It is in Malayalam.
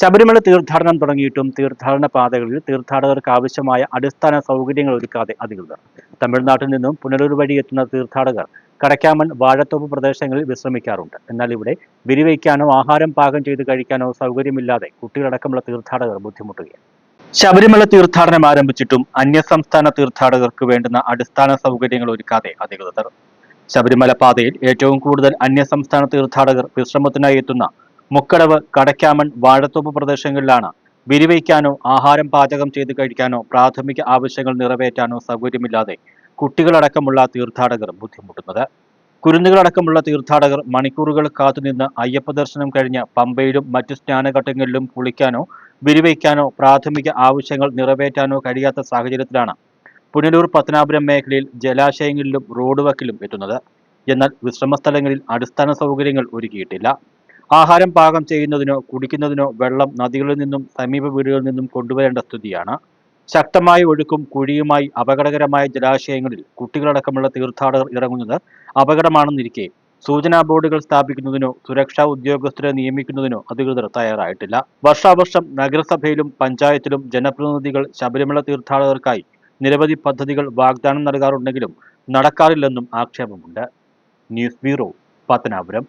ശബരിമല തീർത്ഥാടനം തുടങ്ങിയിട്ടും തീർത്ഥാടന പാതകളിൽ തീർത്ഥാടകർക്ക് ആവശ്യമായ അടിസ്ഥാന സൗകര്യങ്ങൾ ഒരുക്കാതെ അധികൃതർ തമിഴ്നാട്ടിൽ നിന്നും പുനലൂർ വഴി എത്തുന്ന തീർത്ഥാടകർ കടക്കാമൺ വാഴത്തോപ്പ് പ്രദേശങ്ങളിൽ വിശ്രമിക്കാറുണ്ട്. എന്നാൽ ഇവിടെ വിരിവയ്ക്കാനോ ആഹാരം പാകം ചെയ്ത് കഴിക്കാനോ സൗകര്യമില്ലാതെ കുട്ടികളടക്കമുള്ള തീർത്ഥാടകർ ബുദ്ധിമുട്ടുകയാണ്. ശബരിമല തീർത്ഥാടനം ആരംഭിച്ചിട്ടും അന്യസംസ്ഥാന തീർത്ഥാടകർക്ക് വേണ്ടുന്ന അടിസ്ഥാന സൗകര്യങ്ങൾ ഒരുക്കാതെ അധികൃതർ. ശബരിമല പാതയിൽ ഏറ്റവും കൂടുതൽ അന്യസംസ്ഥാന തീർത്ഥാടകർ വിശ്രമത്തിനായി എത്തുന്ന മുക്കടവ് കടക്കാമൺ വാഴത്തോപ്പ് പ്രദേശങ്ങളിലാണ് വിരിവയ്ക്കാനോ ആഹാരം പാചകം ചെയ്ത് കഴിക്കാനോ പ്രാഥമിക ആവശ്യങ്ങൾ നിറവേറ്റാനോ സൗകര്യമില്ലാതെ കുട്ടികളടക്കമുള്ള തീർത്ഥാടകർ ബുദ്ധിമുട്ടുന്നത്. കുരുന്നുകളടക്കമുള്ള തീർത്ഥാടകർ മണിക്കൂറുകൾ കാത്തുനിന്ന് അയ്യപ്പ ദർശനം കഴിഞ്ഞ് പമ്പയിലും മറ്റു സ്നാനഘട്ടങ്ങളിലും കുളിക്കാനോ വിരിവയ്ക്കാനോ പ്രാഥമിക ആവശ്യങ്ങൾ നിറവേറ്റാനോ കഴിയാത്ത സാഹചര്യത്തിലാണ് പുനലൂർ പത്തനാപുരം മേഖലയിൽ ജലാശയങ്ങളിലും റോഡ് വക്കിലും എത്തുന്നത്. എന്നാൽ വിശ്രമസ്ഥലങ്ങളിൽ അടിസ്ഥാന സൗകര്യങ്ങൾ ഒരുക്കിയിട്ടില്ല. ആഹാരം പാകം ചെയ്യുന്നതിനോ കുടിക്കുന്നതിനോ വെള്ളം നദികളിൽ നിന്നും സമീപ വീടുകളിൽ നിന്നും കൊണ്ടുവരേണ്ട സ്ഥിതിയാണ്. ശക്തമായ ഒഴുക്കും കുഴിയുമായി അപകടകരമായ ജലാശയങ്ങളിൽ കുട്ടികളടക്കമുള്ള തീർത്ഥാടകർ ഇറങ്ങുന്നത് അപകടമാണെന്നിരിക്കെ സൂചനാ ബോർഡുകൾ സ്ഥാപിക്കുന്നതിനോ സുരക്ഷാ ഉദ്യോഗസ്ഥരെ നിയമിക്കുന്നതിനോ അധികൃതർ തയ്യാറായിട്ടില്ല. വർഷാവർഷം നഗരസഭയിലും പഞ്ചായത്തിലും ജനപ്രതിനിധികൾ ശബരിമല തീർത്ഥാടകർക്കായി നിരവധി പദ്ധതികൾ വാഗ്ദാനം നൽകാറുണ്ടെങ്കിലും നടക്കാറില്ലെന്നും ആക്ഷേപമുണ്ട്. News bureau Pathanapuram.